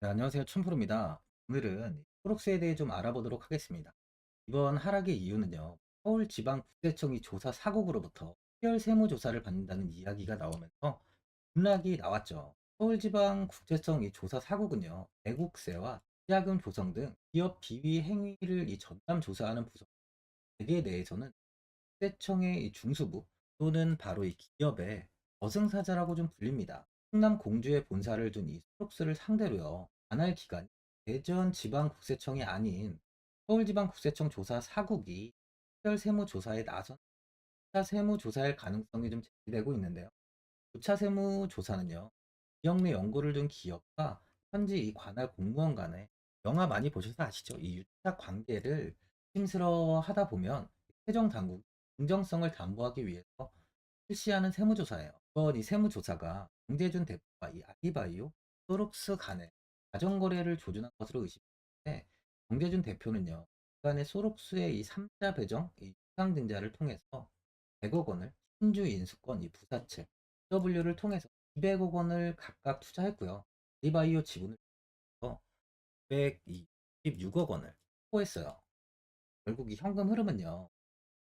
네, 안녕하세요. 춘프로입니다. 오늘은 포록스에 대해 좀 알아보도록 하겠습니다. 이번 하락의 이유는요, 서울지방국세청이 조사 사국으로부터 특별 세무조사를 받는다는 이야기가 나오면서 급락이 나왔죠. 서울지방국세청 이 조사 사국은요, 대국세와 시자금 조성 등 기업 비위 행위를 이 전담 조사하는 부서, 대개 내에서는 국세청의 이 중수부 또는 바로 이 기업의 저승사자라고 좀 불립니다. 충남 공주에 본사를 둔 이 소록스를 상대로요. 관할 기관이 대전 지방국세청이 아닌 서울지방국세청 조사 사국이 특별 세무조사에 나선 2차 세무조사일 가능성이 좀 제기되고 있는데요. 2차 세무조사는요. 지역 내 연구를 둔 기업과 현지 이 관할 공무원 간에 영화 많이 보셔서 아시죠? 이 유착 관계를 심스러워 하다 보면 행정 당국이 공정성을 담보하기 위해서 실시하는 세무조사예요. 이번 이 세무조사가 정재준 대표와 이 아리바이오, 소록스 간의 가정거래를 조준한 것으로 의심되는데 정재준 대표는요. 기관의 소록스의 이 3자 배정, 이 유상증자를 통해서 100억 원을 신주 인수권 이 부사채 W를 통해서 200억 원을 각각 투자했고요. 아리바이오 지분을 126억 원을 확보했어요. 결국 이 현금 흐름은요.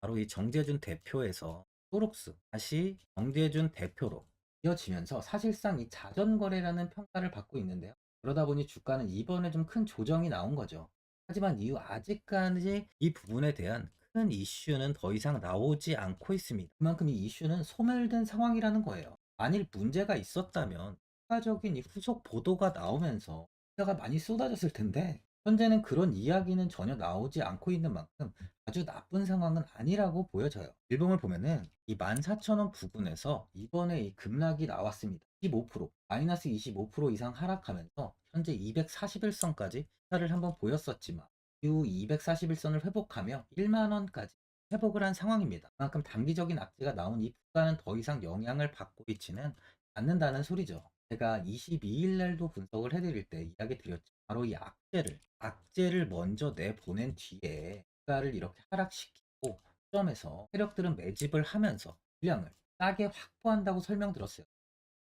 바로 이 정재준 대표에서 소록스 다시 정재준 대표로 이어지면서 사실상 이 자전거래라는 평가를 받고 있는데요. 그러다 보니 주가는 이번에 좀 큰 조정이 나온 거죠. 하지만 이후 아직까지 이 부분에 대한 큰 이슈는 더 이상 나오지 않고 있습니다. 그만큼 이 이슈는 소멸된 상황이라는 거예요. 만일 문제가 있었다면 추가적인 이 후속 보도가 나오면서 기사가 많이 쏟아졌을 텐데 현재는 그런 이야기는 전혀 나오지 않고 있는 만큼 아주 나쁜 상황은 아니라고 보여져요. 일봉을 보면은 이 14,000원 부근에서 이번에 이 급락이 나왔습니다. 25% 마이너스 25% 이상 하락하면서 현재 241선까지 시가를 한번 보였었지만 이후 241선을 회복하며 1만 원까지 회복을 한 상황입니다. 그만큼 단기적인 악재가 나온 이 주가는 더 이상 영향을 받고 있지는 않는다는 소리죠. 제가 22일 날도 분석을 해드릴 때 이야기 드렸죠. 바로 이 악재를 악재를 먼저 내보낸 뒤에 주가를 이렇게 하락시키고 시점에서 세력들은 매집을 하면서 물량을 싸게 확보한다고 설명드렸어요.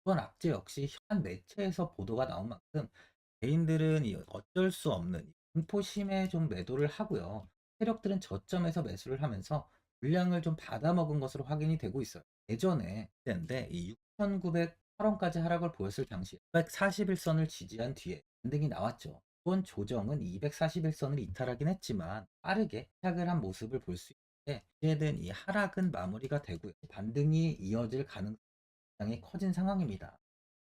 이번 악재 역시 현 매체에서 보도가 나온 만큼 개인들은 이 어쩔 수 없는 공포심에 좀 매도를 하고요. 세력들은 저점에서 매수를 하면서 물량을 좀 받아먹은 것으로 확인이 되고 있어요. 예전에 그때인데 이 6,908원까지 하락을 보였을 당시 241선을 지지한 뒤에 반등이 나왔죠. 이번 조정은 241선을 이탈하긴 했지만 빠르게 하락을 한 모습을 볼 수 있는데 이제는 이 하락은 마무리가 되고요. 반등이 이어질 가능성이 커진 상황입니다.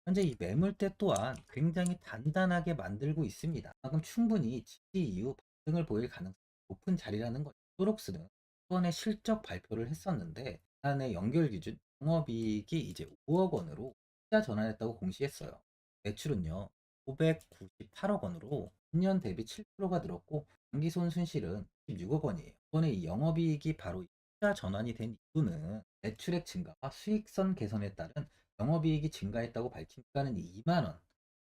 현재 이 매물대 또한 굉장히 단단하게 만들고 있습니다. 그만큼 충분히 지지 이후 반등을 보일 가능성이 높은 자리라는 거죠. 소록스는 이번에 실적 발표를 했었는데 지난해 연결 기준 영업이익이 이제 5억 원으로 투자 전환했다고 공시했어요. 매출은요 598억 원으로 전년 대비 7%가 늘었고 당기손 순실은 16억 원이에요. 이번에 이 영업이익이 바로 투자 전환이 된 이유는 매출액 증가와 수익선 개선에 따른 영업이익이 증가했다고 밝힌 가는 2만 원,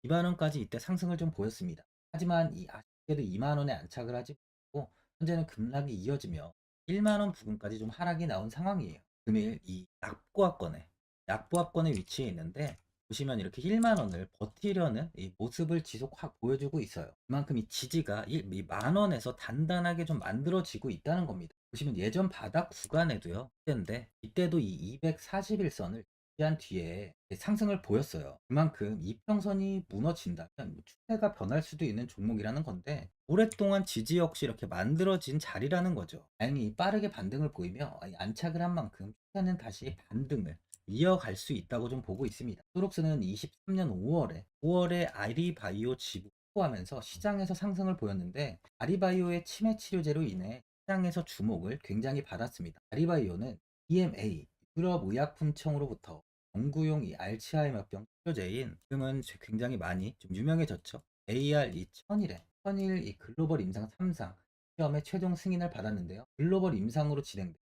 2만 원까지 이때 상승을 좀 보였습니다. 하지만 이 아쉽게도 2만 원에 안착을 하지 못하고 현재는 급락이 이어지며 1만 원 부근까지 좀 하락이 나온 상황이에요. 금일 이 약보합권에 약보합권에 위치해 있는데 보시면 이렇게 1만 원을 버티려는 이 모습을 지속 확 보여주고 있어요. 그만큼 이 지지가 이 만 원에서 단단하게 좀 만들어지고 있다는 겁니다. 보시면 예전 바닥 구간에도요. 그때인데 이때도 이 241선을 한 뒤에 상승을 보였어요. 그만큼 이평선이 무너진다면 뭐 추세가 변할 수도 있는 종목이라는 건데 오랫동안 지지 역시 이렇게 만들어진 자리라는 거죠. 다행히 빠르게 반등을 보이며 안착을 한 만큼 추세는 다시 반등을 이어갈 수 있다고 좀 보고 있습니다. 소록스는 23년 5월에 5월에 아리바이오 지분 포함하면서 시장에서 상승을 보였는데 아리바이오의 치매 치료제로 인해 시장에서 주목을 굉장히 받았습니다. 아리바이오는 EMA 유럽 의약품청으로부터 연구용 이 알츠하이머병 치료제인 지금은 굉장히 많이 좀 유명해졌죠. AR 이 천일에 천일 이 글로벌 임상 3상 시험의 최종 승인을 받았는데요. 글로벌 임상으로 진행된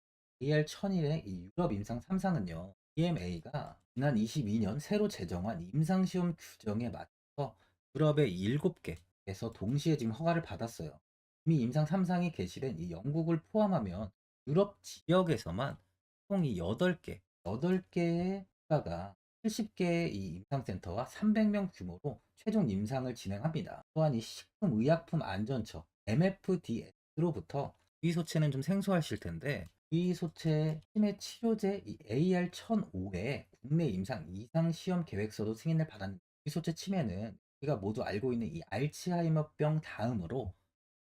AR 천일의 이 유럽 임상 3상은요. EMA가 지난 22년 새로 제정한 임상시험 규정에 맞춰서 유럽의 7개에서 동시에 지금 허가를 받았어요. 이미 임상 3상이 개시된 이 영국을 포함하면 유럽 지역에서만 총 이 8개, 8개의 국가가 70개의 이 임상센터와 300명 규모로 최종 임상을 진행합니다. 또한 이 식품의약품 안전처 MFDS로부터 위소체는 좀 생소하실 텐데 위소체 치매 치료제 이 AR1005의 국내 임상 이상 시험 계획서도 승인을 받았는데 위소체 치매는 우리가 모두 알고 있는 이 알츠하이머병 다음으로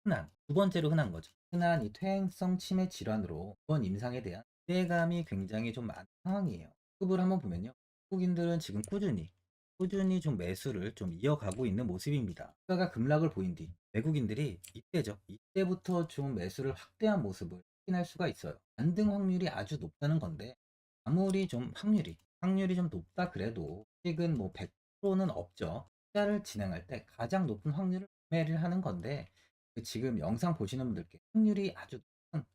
흔한 두 번째로 흔한 거죠. 흔한 이 퇴행성 치매 질환으로 이번 임상에 대한 기대감이 굉장히 좀 많은 상황이에요. 급을 한번 보면요. 한국인들은 지금 꾸준히 꾸준히 좀 매수를 좀 이어가고 있는 모습입니다. 주가가 급락을 보인 뒤 외국인들이 이때죠. 이때부터 좀 매수를 확대한 모습을 확인할 수가 있어요. 반등 확률이 아주 높다는 건데 아무리 좀 확률이 확률이 좀 높다 그래도 아직은 뭐 100%는 없죠. 투자를 진행할 때 가장 높은 확률을 매매를 하는 건데 그 지금 영상 보시는 분들께 확률이 아주 높은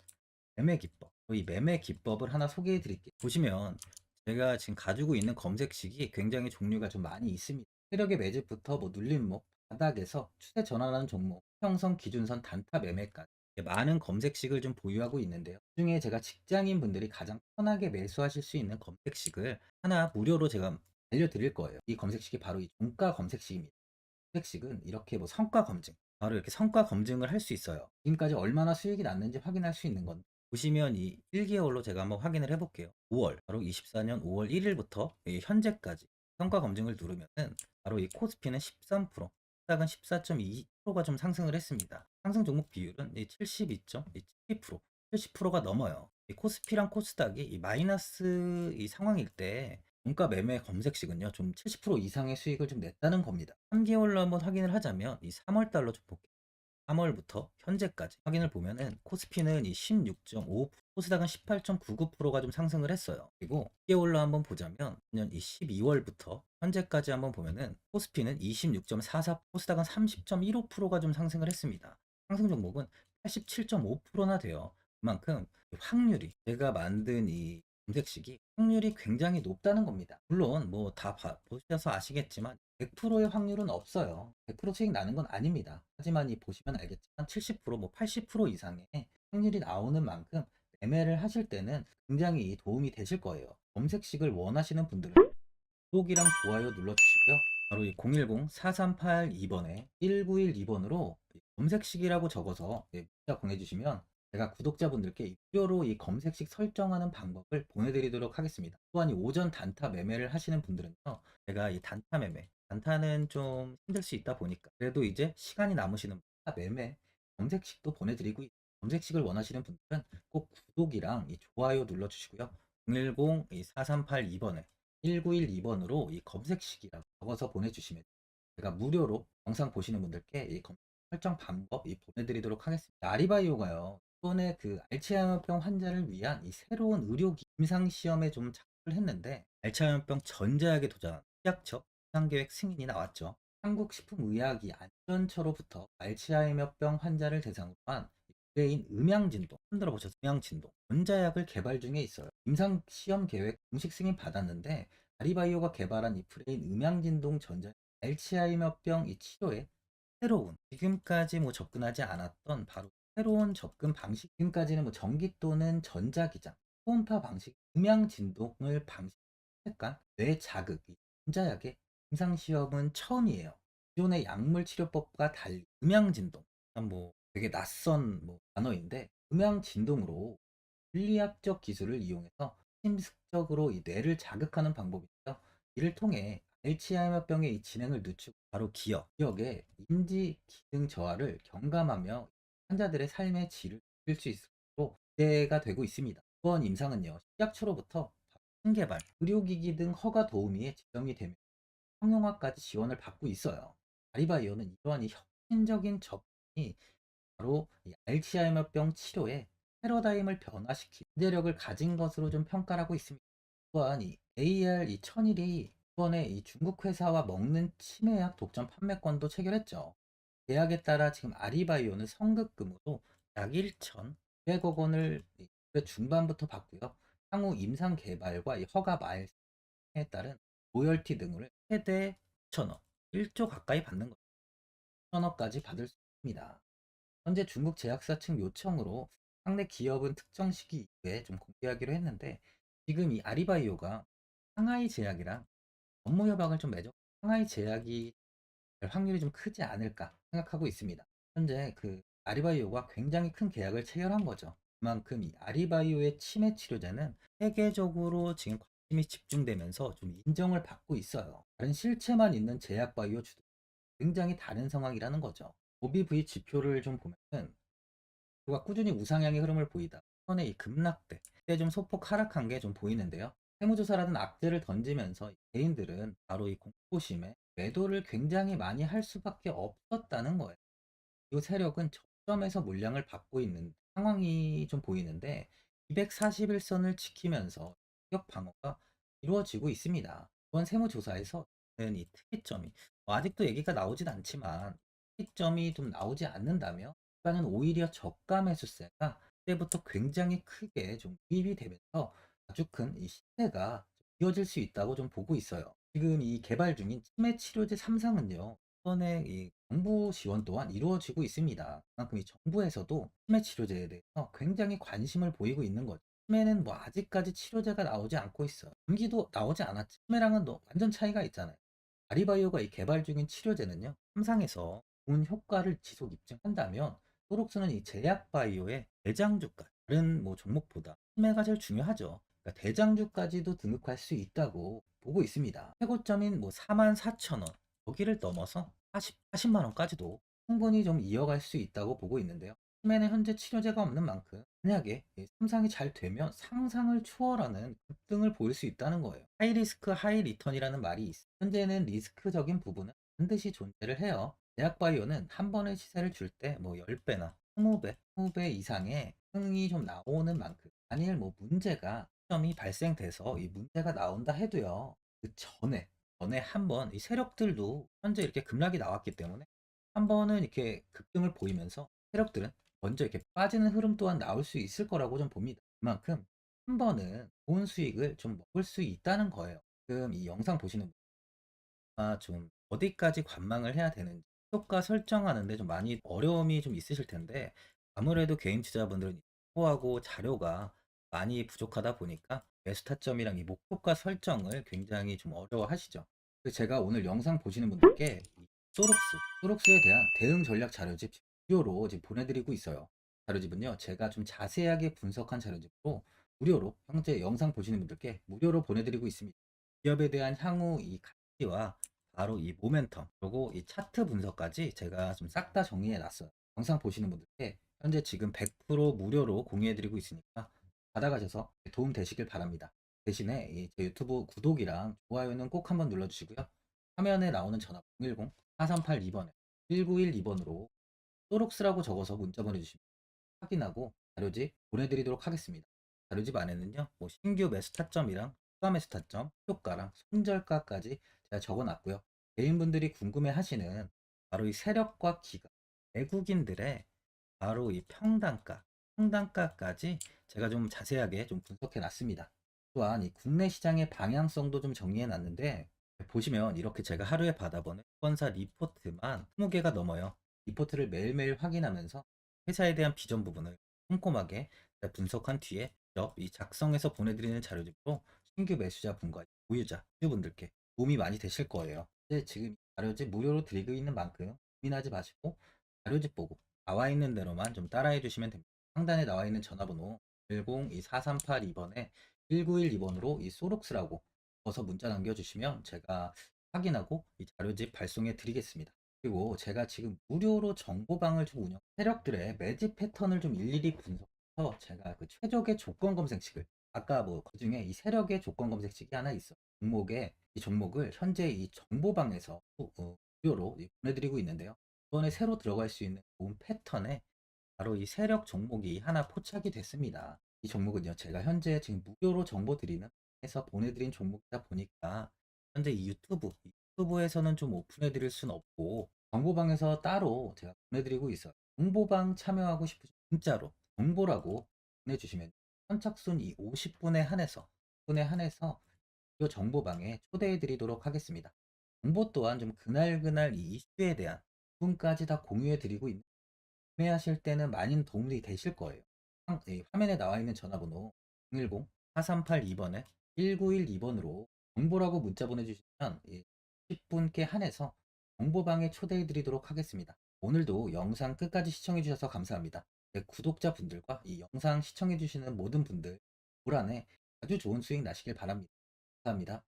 매매 기법, 이 매매 기법을 하나 소개해 드릴게요. 보시면 제가 지금 가지고 있는 검색식이 굉장히 종류가 좀 많이 있습니다. 세력의 매집부터 뭐 눌림목, 바닥에서 추세 전환하는 종목, 형성 기준선 단타 매매까지 많은 검색식을 좀 보유하고 있는데요. 그 중에 제가 직장인 분들이 가장 편하게 매수하실 수 있는 검색식을 하나 무료로 제가 알려드릴 거예요. 이 검색식이 바로 이 종가 검색식입니다. 검색식은 이렇게 뭐 성과 검증, 바로 이렇게 성과 검증을 할 수 있어요. 지금까지 얼마나 수익이 났는지 확인할 수 있는 건 보시면 이 1개월로 제가 한번 확인을 해볼게요. 5월, 바로 24년 5월 1일부터 현재까지 성과 검증을 누르면은 바로 이 코스피는 13%, 코스닥은 14.2%가 좀 상승을 했습니다. 상승 종목 비율은 72.72%, 70%가 넘어요. 이 코스피랑 코스닥이 이 마이너스 이 상황일 때 종가 매매 검색식은요 좀 70% 이상의 수익을 좀 냈다는 겁니다. 3개월로 한번 확인을 하자면 이 3월 달로 좀 볼게요. 3월부터 현재까지 확인을 보면은 코스피는 이 16.5%, 코스닥은 18.99%가 좀 상승을 했어요. 그리고 6개월로 한번 보자면 년이 12월부터 현재까지 한번 보면은 코스피는 26.44, 코스닥은 30.15%가 좀 상승을 했습니다. 상승 종목은 87.5%나 돼요. 그만큼 확률이 제가 만든 이 검색식이 확률이 굉장히 높다는 겁니다. 물론 뭐 다 보셔서 아시겠지만 100%의 확률은 없어요. 100% 수익 나는 건 아닙니다. 하지만 이 보시면 알겠지만 70%, 뭐 80% 이상의 확률이 나오는 만큼 매매를 하실 때는 굉장히 도움이 되실 거예요. 검색식을 원하시는 분들은 구독이랑 좋아요 눌러주시고요. 바로 이 010-4382번에 1912번으로 검색식이라고 적어서 문자 보내주시면 제가 구독자분들께 무료로 이 검색식 설정하는 방법을 보내드리도록 하겠습니다. 또한 이 오전 단타 매매를 하시는 분들은요, 제가 이 단타 매매, 단타는 좀 힘들 수 있다 보니까 그래도 이제 시간이 남으시는 단타 매매 검색식도 보내드리고 검색식을 원하시는 분들은 꼭 구독이랑 이 좋아요 눌러주시고요. 010-4382번에 1912번으로 이 검색식이라고 적어서 보내주시면 제가 무료로 영상 보시는 분들께 이 검색 설정 방법 보내드리도록 하겠습니다. 아리바이오가요. 이번에 그 알츠하이머병 환자를 위한 이 새로운 의료기 임상 시험에 좀 착수를 했는데 알츠하이머병 전자약에 도전한 식약처 임상계획 승인이 나왔죠. 한국식품의약이 안전처로부터 알츠하이머병 환자를 대상으로 한 브레인 음향진동, 흔들어 보셔서 음향진동, 전자약을 개발 중에 있어요. 임상 시험 계획 공식 승인 받았는데 아리바이오가 개발한 이 브레인 음향진동 전자 알츠하이머병 이 치료에 새로운 지금까지 뭐 접근하지 않았던 바로 새로운 접근 방식 지금까지는 뭐 전기 또는 전자기장 초음파 방식 음향 진동을 방식한 뇌 자극 전자약의 임상 시험은 처음이에요. 기존의 약물 치료법과 달리 음향 진동 뭐 되게 낯선 뭐 단어인데 음향 진동으로 물리학적 기술을 이용해서 심습적으로 이 뇌를 자극하는 방법인데요. 이를 통해 알츠하이머병의 진행을 늦추고 바로 기억, 기억의 인지 기능 저하를 경감하며 환자들의 삶의 질을 높일 수 있도록 기대가 되고 있습니다. 이번 임상은요, 식약처로부터 신개발, 의료기기 등 허가 도우미에 지정이 되며 성형화까지 지원을 받고 있어요. 아리바이오는 이러한 이 혁신적인 접근이 바로 알츠하이머병 치료에 패러다임을 변화시킨 기대력을 가진 것으로 좀 평가를 하고 있습니다. 또한 이 AR 이 천일이 이번에 이 중국 회사와 먹는 치매약 독점 판매권도 체결했죠. 계약에 따라 지금 아리바이오는 성급금으로 약 1,200억 원을 중반부터 받고요. 향후 임상 개발과 허가 말에 따른 로열티 등을 최대 1천억, 1조 가까이 받는 거죠. 1천억까지 받을 수 있습니다. 현재 중국 제약사 측 요청으로 상대 기업은 특정 시기 이후에 좀 공개하기로 했는데 지금 이 아리바이오가 상하이 제약이랑 업무 협약을 좀 맺어 상하이 제약이 될 확률이 좀 크지 않을까 생각하고 있습니다. 현재 그 아리바이오가 굉장히 큰 계약을 체결한 거죠. 그만큼 이 아리바이오의 치매 치료제는 세계적으로 지금 관심이 집중되면서 좀 인정을 받고 있어요. 다른 실체만 있는 제약 바이오 주도 굉장히 다른 상황이라는 거죠. OBV 지표를 좀 보면은 가 꾸준히 우상향의 흐름을 보이다. 이번에 이 급락대 때좀 소폭 하락한 게 좀 보이는데요. 세무조사라는 악재를 던지면서 개인들은 바로 이 공포심에 매도를 굉장히 많이 할 수밖에 없었다는 거예요. 이 세력은 저점에서 물량을 받고 있는 상황이 좀 보이는데 241선을 지키면서 가격 방어가 이루어지고 있습니다. 이번 세무조사에서 이 특이점이 뭐 아직도 얘기가 나오진 않지만 특이점이 좀 나오지 않는다면 주가는 오히려 저가 매수세가 그때부터 굉장히 크게 좀 유입이 되면서 아주 큰 이 시세가 이어질 수 있다고 좀 보고 있어요. 지금 이 개발 중인 치매 치료제 3상은요. 이번에 이 정부 지원 또한 이루어지고 있습니다. 그만큼 이 정부에서도 치매 치료제에 대해서 굉장히 관심을 보이고 있는 거죠. 치매는 뭐 아직까지 치료제가 나오지 않고 있어요. 감기도 나오지 않았지. 치매랑은 너 완전 차이가 있잖아요. 아리바이오가 이 개발 중인 치료제는요. 3상에서 좋은 효과를 지속 입증한다면 소록스는 이 제약바이오의 대장주가 다른 뭐 종목보다 치매가 제일 중요하죠. 그러니까 대장주까지도 등극할 수 있다고 보고 있습니다. 최고점인 뭐 44,000원 여기를 넘어서 40, 40만 원까지도 충분히 좀 이어갈 수 있다고 보고 있는데요. 치매는 현재 치료제가 없는 만큼 만약에 이 삼상이 잘 되면 상상을 초월하는 급등을 보일 수 있다는 거예요. 하이 리스크 하이 리턴이라는 말이 있어요. 현재는 리스크적인 부분은 반드시 존재를 해요. 제약바이오는 한 번의 시세를 줄 때 뭐 10배나 20배, 20배 이상의 흥이 좀 나오는 만큼 만일 뭐 문제가 시점이 발생돼서 이 문제가 나온다 해도요. 그 전에 전에 한번 이 세력들도 현재 이렇게 급락이 나왔기 때문에 한 번은 이렇게 급등을 보이면서 세력들은 먼저 이렇게 빠지는 흐름 또한 나올 수 있을 거라고 좀 봅니다. 그만큼 한 번은 좋은 수익을 좀 먹을 수 있다는 거예요. 지금 이 영상 보시는 분좀 어디까지 관망을 해야 되는지 효과 설정하는데 좀 많이 어려움이 좀 있으실 텐데 아무래도 개인 투자분들은 정보하고 자료가 많이 부족하다 보니까 매수 타점이랑 이 목표가 설정을 굉장히 좀 어려워하시죠. 제가 오늘 영상 보시는 분들께 이 소록스, 소록스에 대한 대응 전략 자료집 무료로 지금 보내드리고 있어요. 자료집은요, 제가 좀 자세하게 분석한 자료집으로 무료로 현재 영상 보시는 분들께 무료로 보내드리고 있습니다. 기업에 대한 향후 이 가치와 바로 이 모멘텀 그리고 이 차트 분석까지 제가 좀 싹 다 정리해 놨어요. 영상 보시는 분들께 현재 지금 100% 무료로 공유해 드리고 있으니까 받아가셔서 도움 되시길 바랍니다. 대신에 이 제 유튜브 구독이랑 좋아요는 꼭 한번 눌러주시고요. 화면에 나오는 전화 010 4382번에 1912번으로 소록스라고 적어서 문자 보내주시면 확인하고 자료집 보내드리도록 하겠습니다. 자료집 안에는요, 뭐 신규 매수 타점이랑 추가 매수 타점, 효과랑 손절가까지 제가 적어놨고요. 개인분들이 궁금해하시는 바로 이 세력과 기관, 외국인들의 바로 이 평단가, 평단가까지 제가 좀 자세하게 좀 분석해 놨습니다. 또한 이 국내 시장의 방향성도 좀 정리해 놨는데 보시면 이렇게 제가 하루에 받아보는 건사 리포트만 20개가 넘어요. 리포트를 매일매일 확인하면서 회사에 대한 비전 부분을 꼼꼼하게 분석한 뒤에 이 작성해서 보내드리는 자료집으로 신규 매수자분과 보유자, 주분들께 도움이 많이 되실 거예요. 근데 지금 자료집 무료로 드리고 있는 만큼 고민하지 마시고 자료집 보고 나와 있는 대로만 좀 따라해 주시면 됩니다. 상단에 나와 있는 전화번호 10-2382번에 1912번으로 이 소록스라고 넣어서 문자 남겨주시면 제가 확인하고 이 자료집 발송해 드리겠습니다. 그리고 제가 지금 무료로 정보방을 좀 운영, 세력들의 매집 패턴을 좀 일일이 분석해서 제가 그 최적의 조건 검색식을 아까 뭐 그 중에 이 세력의 조건 검색식이 하나 있어. 종목에 이 종목을 현재 이 정보방에서 어, 무료로 보내드리고 있는데요. 이번에 새로 들어갈 수 있는 좋은 패턴에 바로 이 세력 종목이 하나 포착이 됐습니다. 이 종목은요, 제가 현재 지금 무료로 정보 드리는 해서 보내드린 종목이다 보니까 현재 이 유튜브, 유튜브에서는 좀 오픈해 드릴 수는 없고 정보방에서 따로 제가 보내드리고 있어요. 정보방 참여하고 싶으신 문자로 정보라고 보내주시면 선착순 이 50분에 한해서 분에 한해서 이 정보방에 초대해 드리도록 하겠습니다. 정보 또한 좀 그날그날 이 이슈에 대한 부분까지 다 공유해 드리고 있는 구매하실 때는 많은 도움이 되실 거예요. 화면에 나와 있는 전화번호 010-4382번에 1912번으로 정보라고 문자 보내주시면 예, 10분께 한해서 정보방에 초대해 드리도록 하겠습니다. 오늘도 영상 끝까지 시청해 주셔서 감사합니다. 네, 구독자분들과 이 영상 시청해 주시는 모든 분들 올 한해 아주 좋은 수익 나시길 바랍니다. 감사합니다.